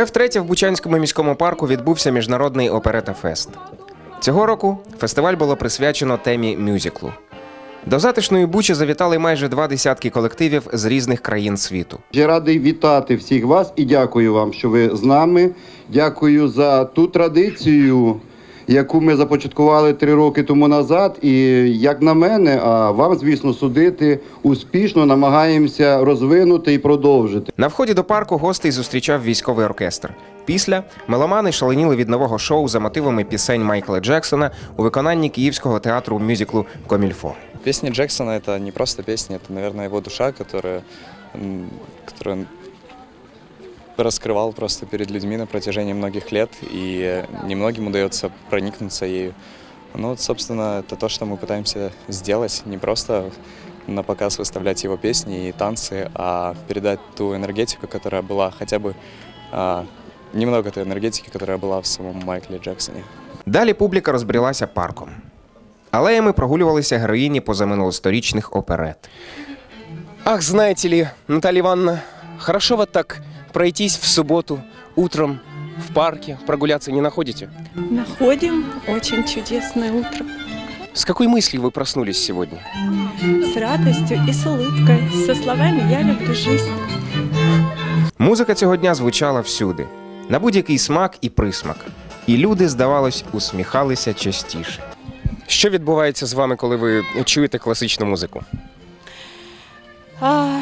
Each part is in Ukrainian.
Вже втретє в Бучанському міському парку відбувся міжнародний оперета фест. Цього року фестиваль було присвячено темі мюзиклу. До затишної бучі завітали майже два десятки колективів з різних країн світу. Я радий вітати всіх вас і дякую вам, що ви з нами. Дякую за ту традицію, яку ми започаткували три роки тому назад. І як на мене, а вам, звісно, судити, успішно намагаємося розвинути і продовжити. На вході до парку гостей зустрічав військовий оркестр. Після меломани шаленіли від нового шоу за мотивами пісень Майкла Джексона у виконанні київського театру мюзиклу Комільфо. Песни Джексона это не просто песни, это, наверное, его душа, которая, которую он раскрывал просто перед людьми на протяжении многих лет, и немногим удается проникнуться ею. Ну, вот, собственно, это то, что мы пытаемся сделать, не просто на показ выставлять его песни и танцы, а передать ту энергетику, которая была хотя бы а, немного той энергетики, которая была в самом Майкле Джексоне. Далі публіка розбрілася парком. Алеями прогулювалися героїні позаминулосторічних оперет. Ах, знаете ли, Наталья Ивановна, хорошо вот так пройтись в субботу утром в парке, прогуляться не находите? Находим очень чудесное утро С какой мыслью вы проснулись сегодня? с радостью и с улыбкой, со словами «Я люблю жизнь». Музика цього дня звучала всюди, на будь-який смак і присмак. І люди, здавалось, усміхалися частіше. Що відбувається з вами, коли ви чуєте класичну музику? А,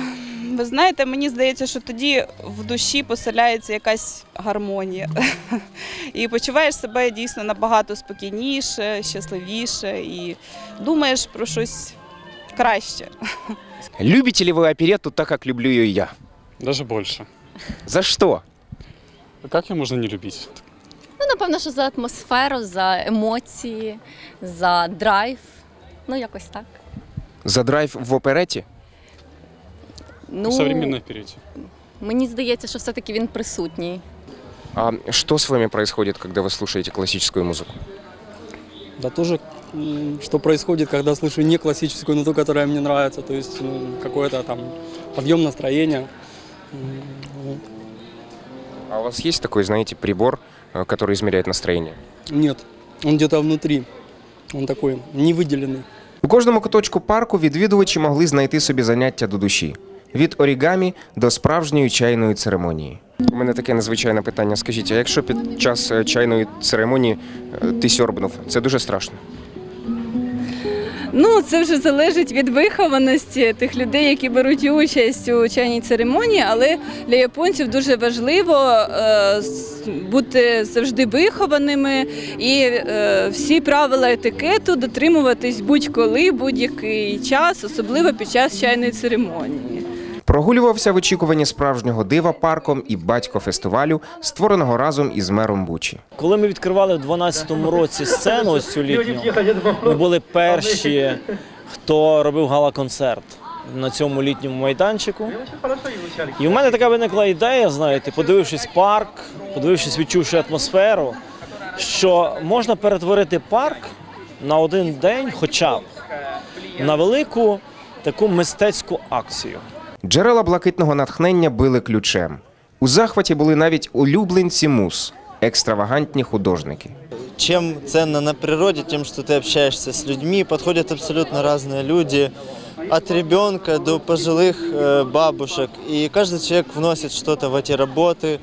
ви знаєте, мені здається, що тоді в душі поселяється якась гармонія. І почуваєш себе дійсно набагато спокійніше, щасливіше і думаєш про щось краще. Любите ли вы оперетту так, как люблю ее я? Даже больше. За что? А как ее можно не любить? Ну, напевно, що за атмосферу, за емоції, за драйв. Ну, якось так. За драйв в опереті? Ну, В современной оперете. мені здається, що все-таки він присутній. А что с вами происходит, когда вы слушаете классическую музыку? Да тоже, м, что происходит, когда слышу не классическую, но ту, которая мне нравится. То есть ну, какой-то там подъем настроения. М, вот. А у вас есть такой, знаете, прибор, э, который измеряет настроение? Нет, он где-то внутри. Он такой невыделенный. У кожному куточку парку відвідувачі могли знайти собі заняття до душі Від орігамі до справжньої чайної церемонії. У мене таке незвичайне питання. Скажіть, а якщо під час е, чайної церемонії е, ти сьорбнув, це дуже страшно? Ну, це вже залежить від вихованості тих людей, які беруть участь у чайній церемонії, але для японців дуже важливо е, бути завжди вихованими і всі правила етикету дотримуватись будь-коли, будь-який час, особливо під час чайної церемонії. Прогулювався в очікуванні справжнього дива парком і батько фестивалю, створеного разом із мером Бучі. Коли ми відкривали в 2012 році сцену ось цю літню, ми були перші, хто робив гала-концерт на цьому літньому майданчику. І в мене така виникла ідея, знаєте, подивившись парк, подивившись, відчувши атмосферу, що можна перетворити парк на один день, хоча б на велику таку мистецьку акцію. Джерела блакитного натхнення били ключем. У захваті були навіть улюбленці мус, екстравагантні художники. Чем ценно на природе, тем, что ты общаешься с людьми, подходят абсолютно разные люди, от ребенка до пожилых э, бабушек. И каждый человек вносит что-то в эти работы, э,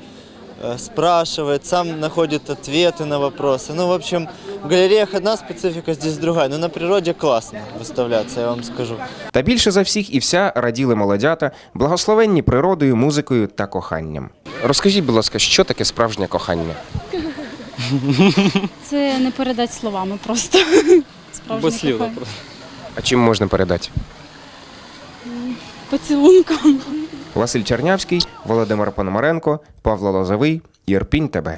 спрашивает, сам находит ответы на вопросы. Ну, в общем, в галереях одна специфика, здесь другая. Но на природе классно выставляться, я вам скажу. Та більше за всіх і вся раділи молодята, благословенні природою, музикою та коханням. Розкажіть, будь ласка, що таке справжнє кохання? Це не передати словами просто. Без слів просто. А чим можна передати? Поцілунком. Василь Чернявський, Володимир Пономаренко, Павло Лозовий, Єрпінь ТБ.